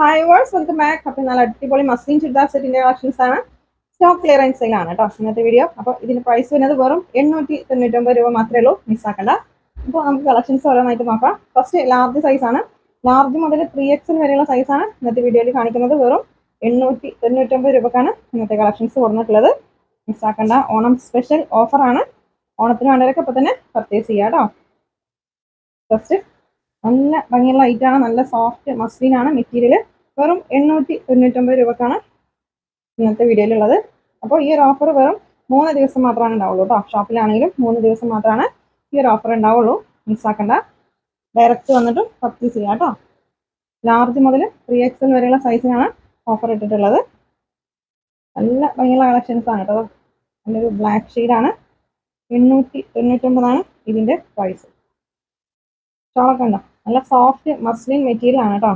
Hi verse welcome back അപ്പം നല്ല അടിപൊളി മസ്ലിൻ ചുരിദാർ സെറ്റിന്റെ കളക്ഷൻസ് ആണ്. സ്റ്റോക്ക് ക്ലിയറൻസ് സെയിലാണ് കേട്ടോ ഇന്നത്തെ വീഡിയോ അപ്പോൾ ഇതിന്റെ പ്രൈസ് വരുന്നത് വെറും എണ്ണൂറ്റി തൊണ്ണൂറ്റൊമ്പത് രൂപ മാത്രമേ ഉള്ളൂ. മിസ്സാക്കണ്ട അപ്പോൾ നമുക്ക് കളക്ഷൻസ് ഓരോന്നായിട്ട് നോക്കാം. ഫസ്റ്റ് ലാർജ് സൈസ് ആണ്. ലാർജ് മുതൽ ത്രീ എക്സിൽ വരെയുള്ള സൈസ് ആണ് ഇന്നത്തെ വീഡിയോയിൽ കാണിക്കുന്നത്. വെറും എണ്ണൂറ്റി തൊണ്ണൂറ്റൊമ്പത് രൂപക്കാണ് ഇന്നത്തെ കളക്ഷൻസ് കൊടുത്തിട്ടുള്ളത്. മിസ്സാക്കണ്ട ഓണം സ്പെഷ്യൽ ഓഫറാണ് ഓണത്തിന് വേണ്ടവരൊക്കെ ഇപ്പോൾ തന്നെ പർച്ചേസ് ചെയ്യാം കേട്ടോ ഫസ്റ്റ് നല്ല ഭംഗിയുള്ള ഐറ്റാണ് നല്ല സോഫ്റ്റ് മസ്ലിൻ ആണ് മെറ്റീരിയൽ വെറും എണ്ണൂറ്റി തൊണ്ണൂറ്റൊമ്പത് രൂപക്കാണ് ഇന്നത്തെ വീഡിയോയിലുള്ളത് അപ്പോൾ ഈ ഒരു ഓഫർ വെറും മൂന്ന് ദിവസം മാത്രമാണ് ഉണ്ടാവുള്ളൂ കേട്ടോ ഷോപ്പിലാണെങ്കിലും മൂന്ന് ദിവസം മാത്രമാണ് ഈ ഒരു ഓഫർ ഉണ്ടാവുള്ളൂ. മിസ്സാക്കണ്ട ഡയറക്റ്റ് വന്നിട്ട് പർച്ചേസ് ചെയ്യാം കേട്ടോ ലാർജ് മുതൽ ത്രീ എക്സൽ വരെയുള്ള സൈസിനാണ് ഓഫർ ഇട്ടിട്ടുള്ളത്. നല്ല ഭംഗിയുള്ള കളക്ഷൻസ് ആണ് കേട്ടോ നല്ലൊരു ബ്ലാക്ക് ഷെയ്ഡാണ് എണ്ണൂറ്റി തൊണ്ണൂറ്റൊമ്പതാണ് ഇതിന്റെ പ്രൈസ് ഷോളൊക്കെ ഉണ്ടോ നല്ല സോഫ്റ്റ് മസ്ലിൻ മെറ്റീരിയൽ ആണ് കേട്ടോ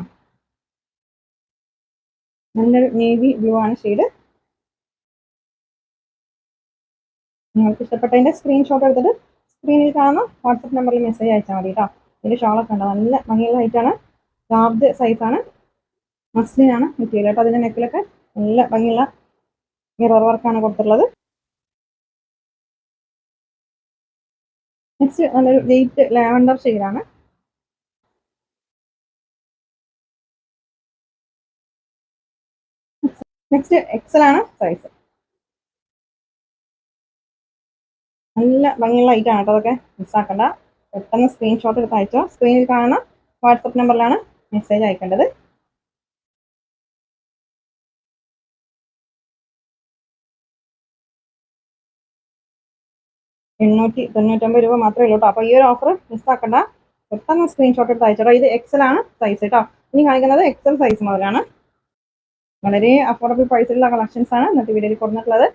നല്ലൊരു നേവി ബ്ലൂ ആണ് ഷെയ്ഡ് നിങ്ങൾക്ക് ഇഷ്ടപ്പെട്ടതിന്റെ സ്ക്രീൻഷോട്ട് എടുത്തിട്ട് സ്ക്രീനിൽ കാണുന്ന വാട്സപ്പ് നമ്പറിൽ മെസ്സേജ് അയച്ചാൽ മതി കേട്ടോ ഇതിന്റെ ഷോളൊക്കെ ഉണ്ട് നല്ല ഭംഗിയുള്ള ഹൈറ്റാണ് ലാർജ് സൈസാണ് മസ്ലിൻ ആണ്. മെറ്റീരിയൽ കേട്ടോ അതിന്റെ നെക്കിലൊക്കെ നല്ല ഭംഗിയുള്ള മിറർ വർക്കാണ് കൊടുത്തിട്ടുള്ളത്. നെക്സ്റ്റ് നല്ലൊരു വെയിറ്റ് ലാവൻഡർ ഷെയ്ഡാണ് നെക്സ്റ്റ് എക്സൽ ആണ് സൈസ് നല്ല ഭംഗിയുള്ള ഐറ്റം ആട്ടോ അതൊക്കെ മിസ്സാക്കണ്ട പെട്ടെന്ന് സ്ക്രീൻഷോട്ട് എടുത്ത് അയച്ചോ. സ്ക്രീനിൽ കാണുന്ന വാട്സപ്പ് നമ്പറിലാണ് മെസ്സേജ് അയക്കേണ്ടത്. എണ്ണൂറ്റി തൊണ്ണൂറ്റൊമ്പത് രൂപ മാത്രമേ ഉള്ളൂ കേട്ടോ. അപ്പോൾ ഈ ഒരു ഓഫർ മിസ്സാക്കണ്ട പെട്ടെന്ന് സ്ക്രീൻഷോട്ട് എടുത്ത് അയച്ചോ. ഇത് എക്സൽ ആണ് സൈസ് കേട്ടോ. ഇനി കാണിക്കുന്നത് എക്സൽ സൈസ് മുതലാണ് വളരെ അഫോർഡബിൾ പ്രൈസിലുള്ള കളക്ഷൻസ് ആണ് ഇന്നത്തെ വീഡിയോയിൽ കൊടുത്തിട്ടുള്ളത്.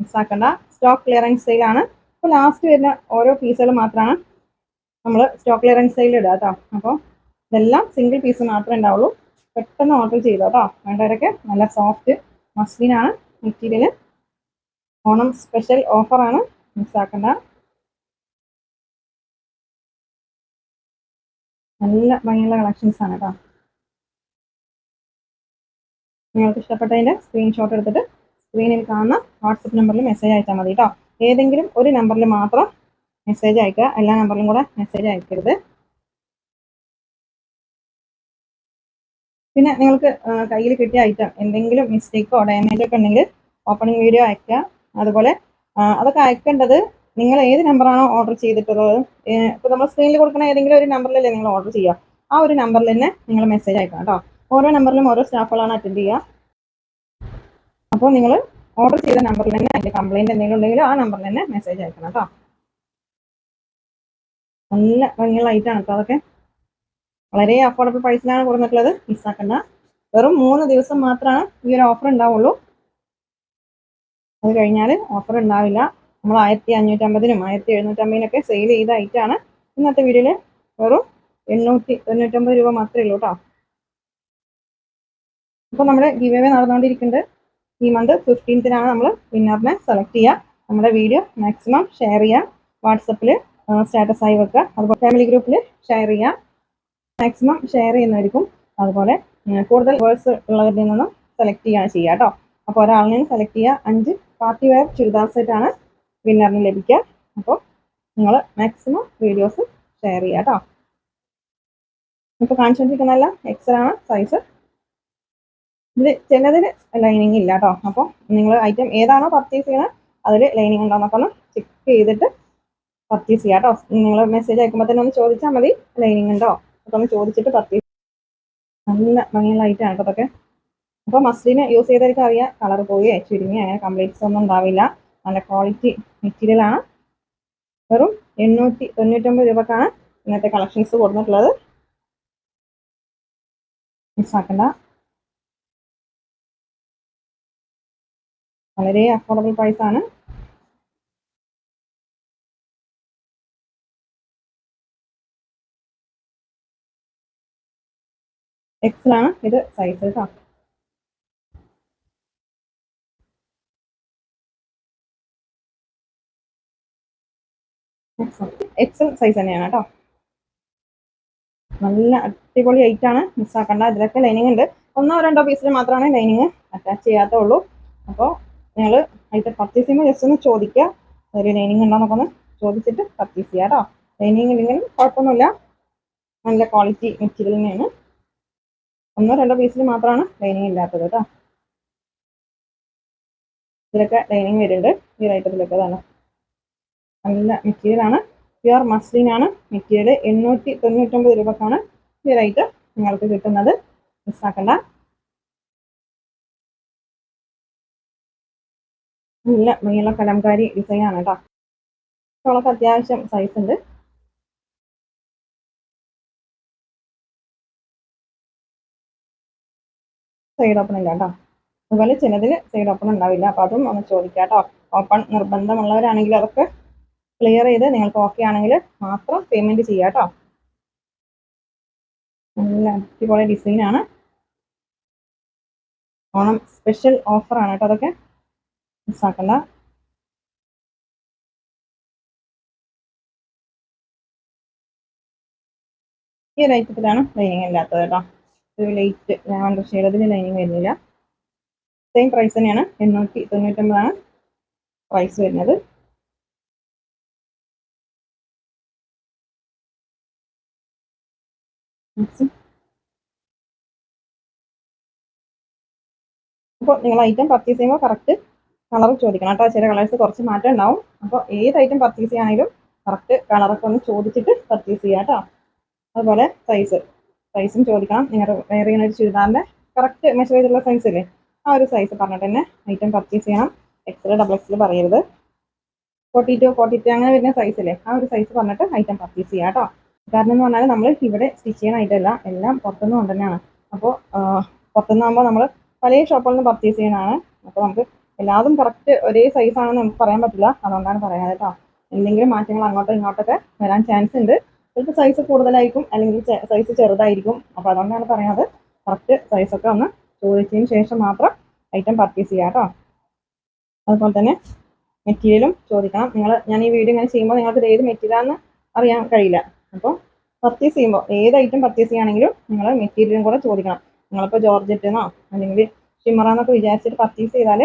മിസ്സാക്കണ്ട സ്റ്റോക്ക് ക്ലിയറൻസ് ആണ്. അപ്പോൾ ലാസ്റ്റ് വരുന്ന ഓരോ പീസുകൾ മാത്രമാണ് നമ്മൾ സ്റ്റോക്ക് ക്ലിയറൻസ് സെയിൽ ഇടുക കേട്ടോ. അപ്പോൾ ഇതെല്ലാം സിംഗിൾ പീസ് മാത്രമേ ഉണ്ടാവുള്ളൂ. പെട്ടെന്ന് ഓർഡർ ചെയ്തോ കേട്ടോ. വേണ്ടവരൊക്കെ നല്ല സോഫ്റ്റ് മസ്ലിനാണ് മെറ്റീരിയൽ ഓണം സ്പെഷ്യൽ ഓഫറാണ് ആക്കേണ്ട. നല്ല ഭംഗിയുള്ള കളക്ഷൻസ് ആണ് കേട്ടോ. നിങ്ങൾക്ക് ഇഷ്ടപ്പെട്ടതിന്റെ സ്ക്രീൻഷോട്ട് എടുത്തിട്ട് സ്ക്രീനിൽ കാണുന്ന വാട്സപ്പ് നമ്പറിൽ മെസ്സേജ് അയച്ചാൽ മതി കേട്ടോ ഏതെങ്കിലും ഒരു നമ്പറിൽ മാത്രം മെസ്സേജ് അയക്കുക. എല്ലാ നമ്പറിലും കൂടെ മെസ്സേജ് അയക്കരുത്. പിന്നെ നിങ്ങൾക്ക് കയ്യിൽ കിട്ടിയ ഐറ്റം എന്തെങ്കിലും മിസ്റ്റേക്കോ ഡാമേജോ ഒക്കെ ഉണ്ടെങ്കിൽ ഓപ്പണിംഗ് വീഡിയോ അയക്കുക. അതുപോലെ അതൊക്കെ അയക്കേണ്ടത് നിങ്ങൾ ഏത് നമ്പറാണോ ഓർഡർ ചെയ്തിട്ടുള്ളത്. ഇപ്പോൾ നമ്മൾ സ്ക്രീനിൽ കൊടുക്കുന്ന ഏതെങ്കിലും ഒരു നമ്പറിലല്ലേ നിങ്ങൾ ഓർഡർ ചെയ്യുക. ആ ഒരു നമ്പറിൽ തന്നെ നിങ്ങൾ മെസ്സേജ് അയക്കാം കേട്ടോ ഓരോ നമ്പറിലും ഓരോ സ്റ്റാഫുകളാണ് അറ്റൻഡ് ചെയ്യുക. അപ്പോൾ നിങ്ങൾ ഓർഡർ ചെയ്ത നമ്പറിൽ തന്നെ അതിന്റെ കംപ്ലയിന്റ് എന്തെങ്കിലും ഉണ്ടെങ്കിൽ ആ നമ്പറിൽ തന്നെ മെസ്സേജ് അയക്കണം കേട്ടോ. നല്ല ഭംഗിയുള്ള ഐറ്റാണ് കേട്ടോ അതൊക്കെ. വളരെ അഫോർഡബിൾ പ്രൈസിലാണ് കൊടുത്തിട്ടുള്ളത്. മിസ്സാക്കണ്ട വെറും മൂന്ന് ദിവസം മാത്രമാണ് ഈ ഒരു ഓഫർ ഉണ്ടാവുള്ളൂ. അത് കഴിഞ്ഞാൽ ഓഫർ ഉണ്ടാവില്ല. നമ്മൾ ആയിരത്തി അഞ്ഞൂറ്റമ്പതിനും ആയിരത്തി എഴുന്നൂറ്റമ്പതിനൊക്കെ സെയിൽ ചെയ്ത ഐറ്റാണ് ഇന്നത്തെ വീഡിയോയിൽ വെറും എണ്ണൂറ്റി തൊണ്ണൂറ്റമ്പത് രൂപ മാത്രമേ ഉള്ളൂ കേട്ടോ. അപ്പോൾ നമ്മുടെ ഗീവ് എവേ നടന്നുകൊണ്ടിരിക്കുന്നുണ്ട്. ഈ മന്ത് ഫിഫ്റ്റീൻത്തിനാണ് നമ്മൾ വിന്നറിനെ സെലക്ട് ചെയ്യുക. നമ്മുടെ വീഡിയോ മാക്സിമം ഷെയർ ചെയ്യുക. വാട്സപ്പിൽ സ്റ്റാറ്റസ് ആയി വെക്കുക. അതുപോലെ ഫാമിലി ഗ്രൂപ്പിൽ ഷെയർ ചെയ്യുക. മാക്സിമം ഷെയർ ചെയ്യുന്നതായിരിക്കും. അതുപോലെ കൂടുതൽ വേഴ്സ് ഉള്ളവരിൽ നിന്നും സെലക്ട് ചെയ്യുകയാണ് ചെയ്യുക കേട്ടോ. അപ്പോൾ ഒരാളിനെയും സെലക്ട് ചെയ്യുക. അഞ്ച് പാർട്ടി വെയർ ചുരിദാർ സെറ്റാണ് വിന്നറിന് ലഭിക്കുക. അപ്പോൾ നിങ്ങൾ മാക്സിമം വീഡിയോസ് ഷെയർ ചെയ്യുക കേട്ടോ. ഇപ്പോൾ കാണിച്ചുകൊണ്ടിരിക്കുന്നതല്ല എക്സലാണ് സൈസ് ഇതിൽ ചിലതിൽ ലൈനിങ് ഇല്ല കേട്ടോ അപ്പോൾ നിങ്ങൾ ഐറ്റം ഏതാണോ പർച്ചേസ് ചെയ്യുന്നത് അതിൽ ലൈനിങ് ഉണ്ടോ എന്നൊക്കെ ഒന്ന് ചെക്ക് ചെയ്തിട്ട് പർച്ചേസ് ചെയ്യാം കേട്ടോ നിങ്ങൾ മെസ്സേജ് അയക്കുമ്പോൾ തന്നെ ഒന്ന് ചോദിച്ചാൽ മതി ലൈനിങ് ഉണ്ടോ? അപ്പം ഒന്ന് ചോദിച്ചിട്ട് പർച്ചേസ് നല്ല ഭംഗിയുള്ള ഐറ്റം ആണ് കേട്ടോ അതൊക്കെ അപ്പോൾ മസ്ലിന് യൂസ് ചെയ്തവർക്ക് അറിയാം. കളർ പോയി ചുരുങ്ങി അങ്ങനെ കംപ്ലീറ്റ്സ് ഒന്നും ഉണ്ടാവില്ല. നല്ല ക്വാളിറ്റി മെറ്റീരിയലാണ് വെറും എണ്ണൂറ്റി തൊണ്ണൂറ്റൊമ്പത് രൂപക്കാണ് ഇന്നത്തെ കളക്ഷൻസ് കൊടുത്തിട്ടുള്ളത്. മിസ്സാക്കണ്ട വളരെ അഫോർഡബിൾ പ്രൈസ് ആണ്. എക്സലാണ് ഇത് സൈസ് കേട്ടോ എക്സൽ സൈസ് തന്നെയാണ് കേട്ടോ നല്ല അടിപൊളി ഐറ്റാണ് മിസ്സാക്കണ്ട. ഇതിലൊക്കെ ലൈനിങ് ഉണ്ട്. ഒന്നോ രണ്ടോ പീസിൽ മാത്രമാണ് ലൈനിങ് അറ്റാച്ച് ചെയ്യാത്തുള്ളൂ. അപ്പോൾ നിങ്ങൾ അതിന്റെ പർച്ചേസ് ചെയ്യുമ്പോൾ ജസ്റ്റ് ഒന്ന് ചോദിക്കുക ഒരു ലൈനിങ് ഉണ്ടോന്നൊക്കെ ഒന്ന് ചോദിച്ചിട്ട് പർച്ചേസ് ചെയ്യാം കേട്ടോ ലൈനിങ് ഇല്ലെങ്കിലും കുഴപ്പമൊന്നുമില്ല നല്ല ക്വാളിറ്റി മെറ്റീരിയൽ തന്നെയാണ്. ഒന്നോ രണ്ടോ പീസിൽ മാത്രമാണ് ലൈനിങ് ഇല്ലാത്തത് കേട്ടോ ഇതിലൊക്കെ ലൈനിങ് വരുന്നുണ്ട്. ഈ ഐറ്റത്തിലൊക്കെ അതാണ്. നല്ല മെറ്റീരിയൽ ആണ്. പ്യുവർ മസ്ലിൻ ആണ് മെറ്റീരിയൽ എണ്ണൂറ്റി തൊണ്ണൂറ്റൊമ്പത് രൂപക്കാണ് ഈ റേറ്റ് നിങ്ങൾക്ക് കിട്ടുന്നത്. മിസ്സാക്കണ്ട നല്ല നീള കലംകാരി ഡിസൈൻ ആണ് കേട്ടോ ഷോളൊക്കെ അത്യാവശ്യം സൈസ് ഉണ്ട്. സൈഡ് ഓപ്പൺ ഇല്ല കേട്ടോ അതുപോലെ ചിലതിൽ സൈഡ് ഓപ്പൺ ഉണ്ടാവില്ല. അപ്പൊ അതും ഒന്ന് ചോദിക്കാം കേട്ടോ ഓപ്പൺ നിർബന്ധമുള്ളവരാണെങ്കിൽ അതൊക്കെ ക്ലിയർ ചെയ്ത് നിങ്ങൾക്ക് ഓക്കെ ആണെങ്കിൽ മാത്രം പേയ്മെന്റ് ചെയ്യാം കേട്ടോ നല്ല അടിപൊളി ഡിസൈൻ ആണ്. ഓണം സ്പെഷ്യൽ ഓഫർ ആണ് കേട്ടോ അതൊക്കെ. മിസ്സാക്കണ്ട ഈ ഒരു ഐറ്റത്തിലാണ് ലൈനിങ് ഇല്ലാത്തത് കേട്ടോ. ഒരു ലൈറ്റ് ഞാൻ ഷെയ്ഡ് അതിന് ലൈനിങ് വരുന്നില്ല. സെയിം പ്രൈസ് തന്നെയാണ്. എണ്ണൂറ്റി തൊണ്ണൂറ്റൊമ്പതാണ് പ്രൈസ് വരുന്നത് അപ്പോൾ നിങ്ങൾ ഐറ്റം പർച്ചേസ് ചെയ്യുമ്പോൾ കറക്റ്റ് കളർ ചോദിക്കണം കേട്ടോ. ചില കളേഴ്സ് കുറച്ച് മാറ്റം ഉണ്ടാവും. അപ്പോൾ ഏത് ഐറ്റം പർച്ചേസ് ചെയ്യാണെങ്കിലും കറക്റ്റ് കളറൊക്കെ ഒന്ന് ചോദിച്ചിട്ട് പർച്ചേസ് ചെയ്യാം കേട്ടോ. അതുപോലെ സൈസ് സൈസും ചോദിക്കണം. നിങ്ങൾ വേറെ ഇങ്ങനെ ഒരു ചുരിദാറിന്റെ കറക്റ്റ് മെഷർ ചെയ്തുള്ള സൈസ് അല്ലേ ആ ഒരു സൈസ് പറഞ്ഞിട്ട് തന്നെ ഐറ്റം പർച്ചേസ് ചെയ്യണം. എക്സൽ ഡബിൾ എക്സൽ പറയരുത് ഫോർട്ടി ടു ഫോർട്ടി ത്രീ അങ്ങനെ വരുന്ന സൈസ് ഇല്ലേ? ആ ഒരു സൈസ് പറഞ്ഞിട്ട് ഐറ്റം പർച്ചേസ് ചെയ്യാം കേട്ടോ. കാരണം എന്ന് പറഞ്ഞാൽ നമ്മൾ ഇവിടെ സ്റ്റിച്ച് ചെയ്യാൻ ഐറ്റമല്ല എല്ലാം പുറത്തുനിന്ന് കൊണ്ടുതന്നെയാണ് അപ്പോൾ പുറത്തുനിന്നാകുമ്പോൾ നമ്മൾ പല ഷോപ്പുകളിൽ നിന്ന് പർച്ചേസ് ചെയ്യണതാണ് അപ്പോൾ നമുക്ക് എല്ലാതും കറക്റ്റ് ഒരേ സൈസ് ആണെന്ന് നമുക്ക് പറയാൻ പറ്റില്ല. അതുകൊണ്ടാണ് പറയാതെ കേട്ടോ. എന്തെങ്കിലും മാറ്റങ്ങൾ അങ്ങോട്ടും ഇങ്ങോട്ടൊക്കെ വരാൻ ചാൻസ് ഉണ്ട്. ചിലപ്പോൾ സൈസ് കൂടുതലായിരിക്കും അല്ലെങ്കിൽ സൈസ് ചെറുതായിരിക്കും. അപ്പോൾ അതുകൊണ്ടാണ് പറയാതെ കറക്റ്റ് സൈസൊക്കെ ഒന്ന് ചോദിച്ചതിന് ശേഷം മാത്രം ഐറ്റം പർച്ചേസ് ചെയ്യാം കേട്ടോ. അതുപോലെ തന്നെ മെറ്റീരിയലും ചോദിക്കണം. നിങ്ങൾ ഞാൻ ഈ വീഡിയോ ഇങ്ങനെ ചെയ്യുമ്പോൾ നിങ്ങൾക്ക് ഏത് മെറ്റീരിയലാണെന്ന് അറിയാൻ കഴിയില്ല. അപ്പോൾ പർച്ചേസ് ചെയ്യുമ്പോൾ ഏത് ഐറ്റം പർച്ചേസ് ചെയ്യുകയാണെങ്കിലും നിങ്ങൾ മെറ്റീരിയലും കൂടെ ചോദിക്കണം. നിങ്ങളിപ്പോൾ ജോർജറ്റെന്നോ അല്ലെങ്കിൽ ഷിമറാന്നൊക്കെ വിചാരിച്ചിട്ട് പർച്ചേസ് ചെയ്താൽ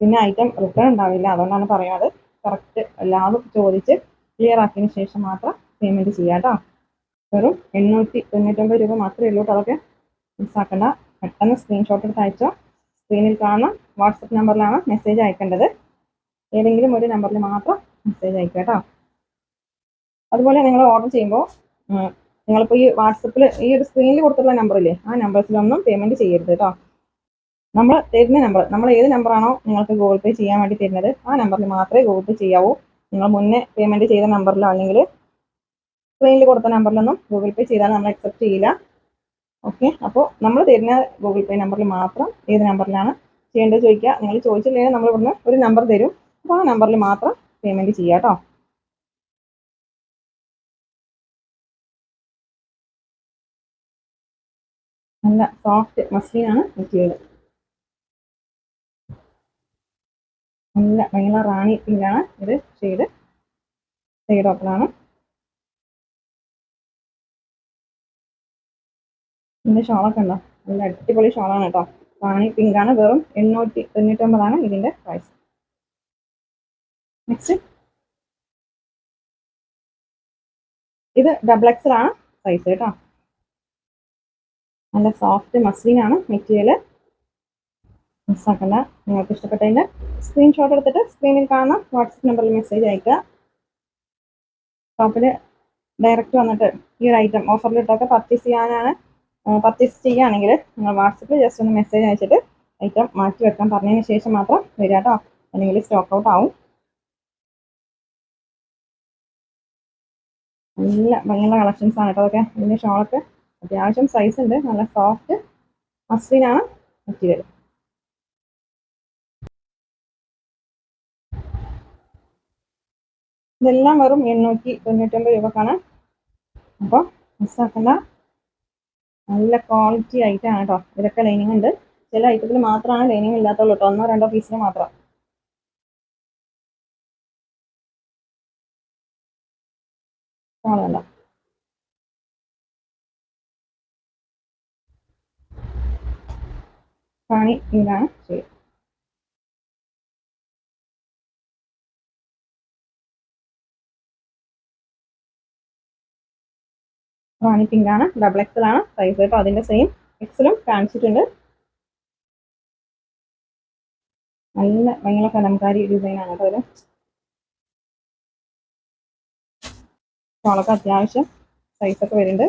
പിന്നെ ഐറ്റം റിട്ടേൺ ഉണ്ടാവില്ല. അതുകൊണ്ടാണ് പറയുന്നത്. കറക്റ്റ് എല്ലാവരും ചോദിച്ച് ക്ലിയർ ആക്കിയതിന് ശേഷം മാത്രം പേയ്മെന്റ് ചെയ്യാം കേട്ടോ. വെറും എണ്ണൂറ്റി തൊണ്ണൂറ്റൊമ്പത് രൂപ മാത്രമേ ഉള്ളൂ അതൊക്കെ മിസ്സാക്കണ്ട പെട്ടെന്ന് സ്ക്രീൻഷോട്ട് എടുത്ത് അയച്ചോ. സ്ക്രീനിൽ കാണുന്ന വാട്സപ്പ് നമ്പറിലാണ് മെസ്സേജ് അയക്കേണ്ടത്. ഏതെങ്കിലും ഒരു നമ്പറിൽ മാത്രം മെസ്സേജ് അയക്കുക കേട്ടോ. അതുപോലെ നിങ്ങൾ ഓർഡർ ചെയ്യുമ്പോൾ നിങ്ങളിപ്പോൾ ഈ വാട്സപ്പിൽ ഈ ഒരു സ്ക്രീനിൽ കൊടുത്തിട്ടുള്ള നമ്പറില്ലേ ആ നമ്പേഴ്സിലൊന്നും പേയ്മെന്റ് ചെയ്യരുത് കേട്ടോ. നമ്മൾ തരുന്ന നമ്പർ നമ്മൾ ഏത് നമ്പറാണോ നിങ്ങൾക്ക് ഗൂഗിൾ പേ ചെയ്യാൻ വേണ്ടി തരുന്നത് ആ നമ്പറിൽ മാത്രമേ ഗൂഗിൾ പേ ചെയ്യാവൂ. നിങ്ങൾ മുന്നേ പേയ്മെന്റ് ചെയ്ത നമ്പറിലോ അല്ലെങ്കിൽ സ്ക്രീനിൽ കൊടുത്ത നമ്പറിലൊന്നും ഗൂഗിൾ പേ ചെയ്താൽ നമ്മൾ അക്സെപ്റ്റ് ചെയ്യില്ല. ഓക്കെ അപ്പോൾ നമ്മൾ തരുന്ന ഗൂഗിൾ പേ നമ്പറിൽ മാത്രം ഏത് നമ്പറിലാണ് ചെയ്യേണ്ടത് ചോദിക്കുക. നിങ്ങൾ ചോദിച്ചില്ലെങ്കിൽ നമ്മൾ ഇവിടുന്ന് ഒരു നമ്പർ തരും. അപ്പോൾ ആ നമ്പറിൽ മാത്രം പേയ്മെന്റ് ചെയ്യുക കേട്ടോ നല്ല സോഫ്റ്റ് മസ്ലിനാണ് മെറ്റീരിയൽ. നല്ല ഭയങ്കര റാണി പിങ്കാണ് ഇത് ഷെയ്ഡ് ഷെയ്ഡ് ഓപ്പണാണ് ഇതിന്റെ ഷോളൊക്കെ ഉണ്ടോ? നല്ല അടിപൊളി ഷോളാണ് കേട്ടോ. റാണി പിങ്കാണ് വെറും എണ്ണൂറ്റി തൊണ്ണൂറ്റൊമ്പതാണ് ഇതിന്റെ പ്രൈസ് നെക്സ്റ്റ് ഇത് ഡബിൾ എക്സൽ ആണ് സൈസ് കേട്ടോ. നല്ല സോഫ്റ്റ് മസ്ലിനാണ് മെറ്റീരിയൽ മിസ്സാക്കണ്ട. നിങ്ങൾക്ക് ഇഷ്ടപ്പെട്ടതിന്റെ സ്ക്രീൻഷോട്ട് എടുത്തിട്ട് സ്ക്രീനിൽ കാണുന്ന വാട്സപ്പ് നമ്പറിൽ മെസ്സേജ് അയക്കുക ഷോപ്പിൽ ഡയറക്റ്റ് വന്നിട്ട് ഈ ഒരു ഐറ്റം ഓഫറിലിട്ടൊക്കെ പർച്ചേസ് ചെയ്യാനാണ് പർച്ചേസ് ചെയ്യുകയാണെങ്കിൽ നിങ്ങൾ വാട്സപ്പിൽ ജസ്റ്റ് ഒന്ന് മെസ്സേജ് അയച്ചിട്ട് ഐറ്റം മാറ്റി വെക്കാൻ പറഞ്ഞതിന് ശേഷം മാത്രം വരിക കേട്ടോ അല്ലെങ്കിൽ സ്റ്റോക്ക് ഔട്ട് ആവും. നല്ല ഭയങ്കര കളക്ഷൻസ് ആണ് കേട്ടോ അതൊക്കെ. ഇതിന്റെ ഷോളൊക്കെ അത്യാവശ്യം സൈസ് ഉണ്ട്. നല്ല സോഫ്റ്റ് മസ്ലിനാണ് മെറ്റീരിയൽ ഇതെല്ലാം വെറും എണ്ണൂറ്റി തൊണ്ണൂറ്റൊമ്പത് രൂപക്കാണ്. അപ്പോൾ മിസ്സാക്കണ്ട. നല്ല ക്വാളിറ്റി ആയിട്ടാണ് കേട്ടോ ഇതൊക്കെ ലൈനിങ് ഉണ്ട്. ചില ഐറ്റത്തിൽ മാത്രമാണ് ലൈനിങ് ഇല്ലാത്തുള്ളൂ കേട്ടോ ഒന്നോ രണ്ടോ പീസിന് മാത്രം. കാണുന്നുണ്ടോ? റാണി ഇതാണ്. ഷെയ്ഡ് റാണി ആണ്. ഡബിൾ എക്സൽ ആണ്. സൈസ് കേട്ടോ അതിന്റെ സെയിം എക്സലും കാണിച്ചിട്ടുണ്ട്. നല്ല ഭയങ്കര കലംകാരി ഡിസൈൻ ആണ് കേട്ടോ അതിൽ ഷോളൊക്കെ അത്യാവശ്യം ഒക്കെ വരുന്നുണ്ട്.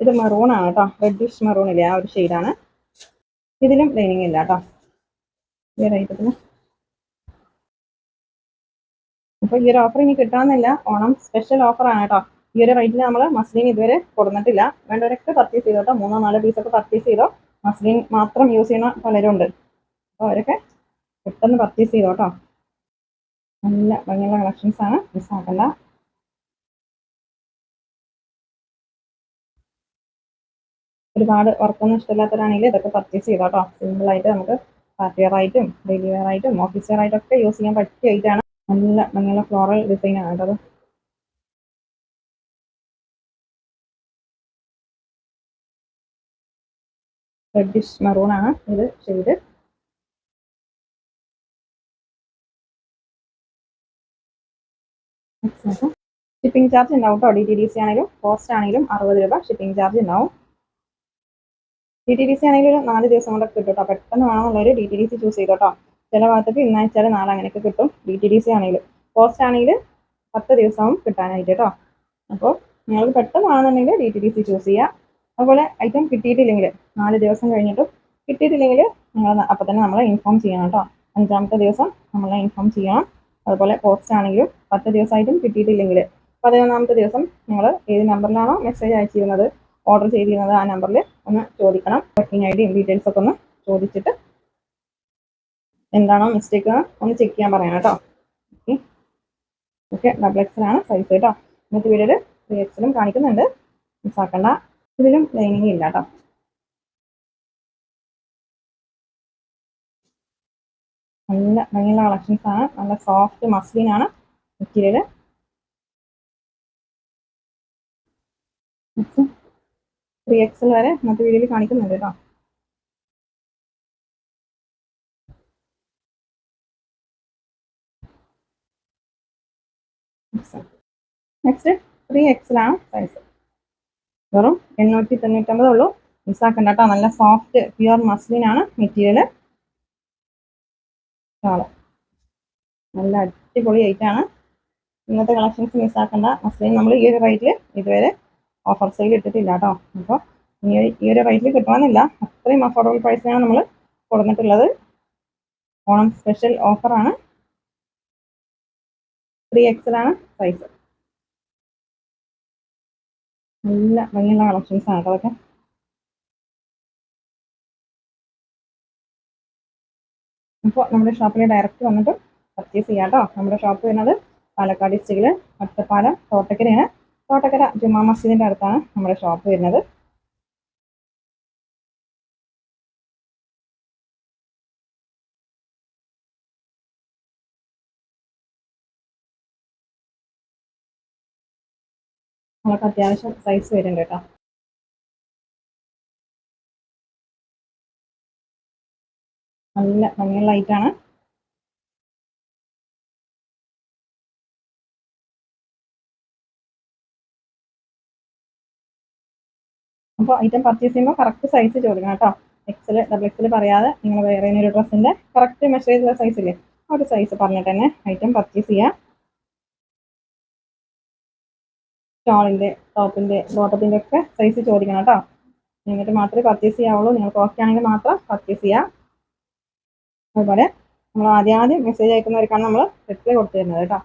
ഇത് മെറൂൺ ആണ് കേട്ടോ. റെഡിഷ് മെറൂൺ ഇല്ലേ? ആ ഒരു ഷെയ്ഡാണ് ഇതിലും ലൈനിങ് ഇല്ല കേട്ടോ. ഈ റേറ്റത്തിന് അപ്പൊ ഈ ഒരു ഓഫർ ഇനി കിട്ടാമെന്നില്ല ഓണം സ്പെഷ്യൽ ഓഫർ ആണ് കേട്ടോ. ഈ ഒരു റേറ്റിൽ നമ്മൾ മസ്ലിൻ ഇതുവരെ കൊടുത്തിട്ടില്ല വേണ്ടവരൊക്കെ പർച്ചേസ് ചെയ്തോ കേട്ടോ മൂന്നോ നാലോ പീസൊക്കെ പർച്ചേസ് ചെയ്തോ. മസ്ലിൻ മാത്രം യൂസ് ചെയ്യുന്ന പലരും ഉണ്ട് അപ്പോൾ അവരൊക്കെ പെട്ടെന്ന് പർച്ചേസ് ചെയ്തോ കേട്ടോ നല്ല ഭംഗിയുള്ള കളക്ഷൻസ് ആണ്. മിസ്സാക്കണ്ട ഒരുപാട് വർക്കൊന്നും ഇഷ്ടമില്ലാത്തവരാണെങ്കിൽ ഇതൊക്കെ പർച്ചേസ് ചെയ്തോ കേട്ടോ സിമ്പിൾ ആയിട്ട് നമുക്ക് പാർട്ടി വെയർ ആയിട്ടും ഡെയിലി വെയർ ആയിട്ടും ഓഫീസ് വെയർ ആയിട്ടും ഒക്കെ യൂസ് ചെയ്യാൻ പറ്റിയ ഐറ്റാണ് നല്ല ഭംഗിയുള്ള ഫ്ലോറൽ ഡിസൈനാണ് കേട്ടോ റെഡിഷ് മെറൂൺ ആണ് ഇത് ഷെയ്ഡ് ഷിപ്പിംഗ് ചാർജ് ഉണ്ടാവും കേട്ടോ ഡി ടി ഡി സി ആണെങ്കിലും കോസ്റ്റ് ആണെങ്കിലും അറുപത് രൂപ ഷിപ്പിംഗ് ചാർജ് ഉണ്ടാവും. ഡി ടി ഡി സി ആണെങ്കിലും ഒരു നാല് ദിവസം കൊണ്ടൊക്കെ കിട്ടും കേട്ടോ പെട്ടെന്ന് വേണമെന്നുള്ളവർ D T D C choose ചെയ്തോട്ടോ ചില ഭാഗത്തേക്ക് ഇന്നയച്ചാൽ നാളെ അങ്ങനെയൊക്കെ കിട്ടും ഡി ടി ഡി സി ആണെങ്കിലും. കോസ്റ്റ് ആണെങ്കിൽ പത്ത് ദിവസവും കിട്ടാനായിട്ട് കേട്ടോ അപ്പോൾ നിങ്ങൾക്ക് പെട്ടെന്ന് വേണമെന്നുണ്ടെങ്കിൽ D T D C choose ചെയ്യുക അതുപോലെ ഐറ്റം കിട്ടിയിട്ടില്ലെങ്കിൽ നാല് ദിവസം കഴിഞ്ഞിട്ടും കിട്ടിയിട്ടില്ലെങ്കിൽ നിങ്ങൾ അപ്പം തന്നെ നമ്മളെ ഇൻഫോം ചെയ്യണം കേട്ടോ അഞ്ചാമത്തെ ദിവസം നമ്മളെ ഇൻഫോം ചെയ്യണം. അതുപോലെ പോസ്റ്റ് ആണെങ്കിലും പത്ത് ദിവസമായിട്ടും കിട്ടിയിട്ടില്ലെങ്കിൽ പതിനൊന്നാമത്തെ ദിവസം നിങ്ങൾ ഏത് നമ്പറിലാണോ മെസ്സേജ് അയച്ചിരുന്നത് ഓർഡർ ചെയ്തിരുന്നത് ആ നമ്പറിൽ ഒന്ന് ചോദിക്കണം. വർക്കിംഗ് ഐ ഡിയും ഡീറ്റെയിൽസ് ഒക്കെ ഒന്ന് ചോദിച്ചിട്ട് എന്താണോ മിസ്റ്റേക്ക് ഒന്ന് ചെക്ക് ചെയ്യാൻ പറയണം കേട്ടോ ഓക്കെ ഓക്കെ ഡബിൾ എക്സലാണ് സൈസ് കേട്ടോ ഇന്നത്തെ വീഡിയോയിൽ ത്രീ എക്സലും കാണിക്കുന്നുണ്ട്. മിസ്സാക്കണ്ട ഇതിലും ലൈനിങ് ഇല്ല കേട്ടോ നല്ല ഭംഗിയുള്ള കളക്ഷൻസ് ആണ്. നല്ല സോഫ്റ്റ് മസ്ലിൻ ആണ് മെറ്റീരിയൽ ത്രീ എക്സൽ വരെ ഇന്നത്തെ വീഡിയോയിൽ കാണിക്കുന്നുണ്ട് കേട്ടോ നെക്സ്റ്റ് ത്രീ എക്സലാണ് സൈസ് വെറും എണ്ണൂറ്റി തൊണ്ണൂറ്റമ്പതേ ഉള്ളൂ. മിസ്സാക്കണ്ട കേട്ടോ. നല്ല സോഫ്റ്റ് പ്യുവർ മസ്ലിൻ ആണ് മെറ്റീരിയൽ ഷാൾ നല്ല അടിപൊളി ആണ്. ഇന്നത്തെ കളക്ഷൻസ് മിസ്സാക്കണ്ട മസ്ലിൻ നമ്മൾ ഈ ഒരു റേറ്റിൽ ഇതുവരെ ഓഫർ സെയിൽ ഇട്ടിട്ടില്ല കേട്ടോ. അപ്പോൾ ഈ ഈ ഒരു റേറ്റിൽ കിട്ടണമെന്നില്ല. അത്രയും അഫോർഡബിൾ പ്രൈസിനാണ് നമ്മൾ കൊടുത്തിട്ടുള്ളത്. ഓണം സ്പെഷ്യൽ ഓഫറാണ് ത്രീ എക്സലാണ് സൈസ് നല്ല ഭംഗിയുള്ള കളക്ഷൻസ് ആണ് കേട്ടോ അതൊക്കെ. അപ്പോൾ നമ്മുടെ ഷോപ്പിൽ ഡയറക്റ്റ് വന്നിട്ട് പർച്ചേസ് ചെയ്യാം കേട്ടോ നമ്മുടെ ഷോപ്പ് വരുന്നത് പാലക്കാട് ഡിസ്ട്രിക്റ്റിൽ ഒറ്റപ്പാലം തോട്ടക്കരയാണ്. തോട്ടക്കര ജുമാ മസ്ജിദിന്റെ അടുത്താണ് നമ്മുടെ ഷോപ്പ് വരുന്നത്. നമുക്ക് അത്യാവശ്യം സൈസ് വരുന്നുണ്ട് കേട്ടോ. നല്ല ഭംഗിയുള്ള ഐറ്റാണ് അപ്പോൾ ഐറ്റം പർച്ചേസ് ചെയ്യുമ്പോൾ കറക്റ്റ് സൈസ് ചോദിക്കണം കേട്ടോ. എക്സൽ ഡബിൾ എക്സൽ പറയാതെ നിങ്ങൾ വേറെ ഒരു ഡ്രസ്സിന്റെ കറക്റ്റ് മെഷർ ചെയ്തുള്ള ഇല്ലേ? ആ ഒരു സൈസ് പറഞ്ഞിട്ട് തന്നെ ഐറ്റം പർച്ചേസ് ചെയ്യാം. ഷോളിന്റെ ടോപ്പിന്റെ ബോട്ടത്തിന്റെ ഒക്കെ സൈസ് ചോദിക്കണം കേട്ടോ എന്നിട്ട് മാത്രമേ പർച്ചേസ് ചെയ്യാവുള്ളൂ. നിങ്ങൾക്ക് ഓക്കെ ആണെങ്കിൽ മാത്രം പർച്ചേസ് ചെയ്യാം. അതുപോലെ നമ്മൾ ആദ്യം മെസ്സേജ് അയക്കുന്നവർക്കാണ് നമ്മൾ റിപ്ലൈ കൊടുത്തു തരുന്നത് കേട്ടോ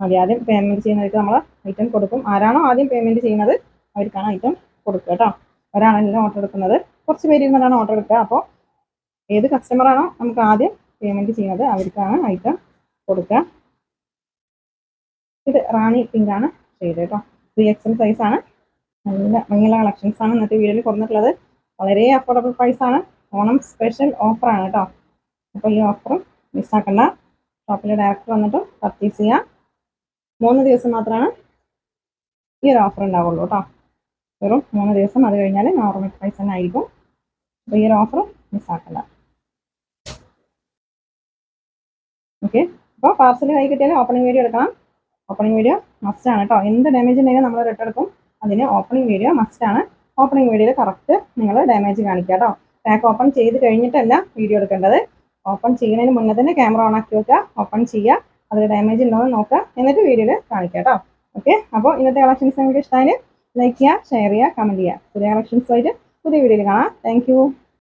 ആദ്യം പേയ്മെന്റ് ചെയ്യുന്നവർക്ക് നമ്മൾ ഐറ്റം കൊടുക്കും. ആരാണോ ആദ്യം പേയ്മെന്റ് ചെയ്യുന്നത് അവർക്കാണ് ഐറ്റം കൊടുക്കുക കേട്ടോ ഒരാളല്ല ഓർഡർ എടുക്കുന്നത്. കുറച്ച് പേര് ഇരുന്നിട്ടാണ് ഓർഡർ എടുക്കുക. അപ്പോൾ ഏത് കസ്റ്റമറാണോ നമുക്ക് ആദ്യം പേയ്മെന്റ് ചെയ്യുന്നത് അവർക്കാണ് ഐറ്റം കൊടുക്കുക. ഇത് റാണി പിങ്കാണ് ചെയ്ത് കേട്ടോ ത്രീ എക്സൽ സൈസ് ആണ്. നല്ല ഭംഗിയുള്ള കളക്ഷൻസ് ആണ് ഇന്നത്തെ വീഡിയോയിൽ കൊടുത്തിട്ടുള്ളത്. വളരെ അഫോർഡബിൾ പ്രൈസ് ആണ്. ഓണം സ്പെഷ്യൽ ഓഫറാണ് കേട്ടോ. അപ്പോൾ ഈ ഓഫറും മിസ്സാക്കണ്ട ഷോപ്പിൽ ഡയറക്റ്റ് വന്നിട്ട് പർച്ചേസ് ചെയ്യാം. മൂന്ന് ദിവസം മാത്രമാണ് ഈ ഒരു ഓഫർ ഉണ്ടാവുള്ളൂ കേട്ടോ. വെറും മൂന്ന് ദിവസം അത് കഴിഞ്ഞാൽ നോർമൽ പ്രൈസ് തന്നെ ആയിരിക്കും. അപ്പോൾ ഈ ഒരു ഓഫർ മിസ്സാക്കണ്ട ഓക്കെ അപ്പോൾ പാർസൽ കൈ കിട്ടിയാൽ ഓപ്പണിംഗ് വീഡിയോ എടുക്കണം. ഓപ്പണിംഗ് വീഡിയോ മസ്റ്റ് ആണ് കേട്ടോ എന്ത് ഡാമേജ് ഉണ്ടെങ്കിലും നമ്മൾ റിട്ടേൺ എടുക്കും. അതിന് ഓപ്പണിംഗ് വീഡിയോ മസ്റ്റ് ആണ്. ഓപ്പണിംഗ് വീഡിയോയിൽ കറക്റ്റ് നിങ്ങൾ ഡാമേജ് കാണിക്കുക കേട്ടോ പാക്ക് ഓപ്പൺ ചെയ്ത് കഴിഞ്ഞിട്ടല്ല വീഡിയോ എടുക്കേണ്ടത്. ഓപ്പൺ ചെയ്യുന്നതിന് മുന്നേ തന്നെ ക്യാമറ ഓൺ ആക്കി വെക്കുക. ഓപ്പൺ ചെയ്യുക. അതിൽ ഡാമേജ് ഉണ്ടോ എന്ന് നോക്കുക. എന്നിട്ട് വീഡിയോയിൽ കാണിക്കുക കേട്ടോ ഓക്കെ അപ്പോൾ ഇന്നത്തെ കളക്ഷൻസ് നിങ്ങൾക്ക് ഇഷ്ടമായി ലൈക്ക് ചെയ്യുക ഷെയർ ചെയ്യുക കമന്റ് ചെയ്യുക. പുതിയ കളക്ഷൻസ് ആയിട്ട് പുതിയ വീഡിയോയിൽ കാണാം. താങ്ക്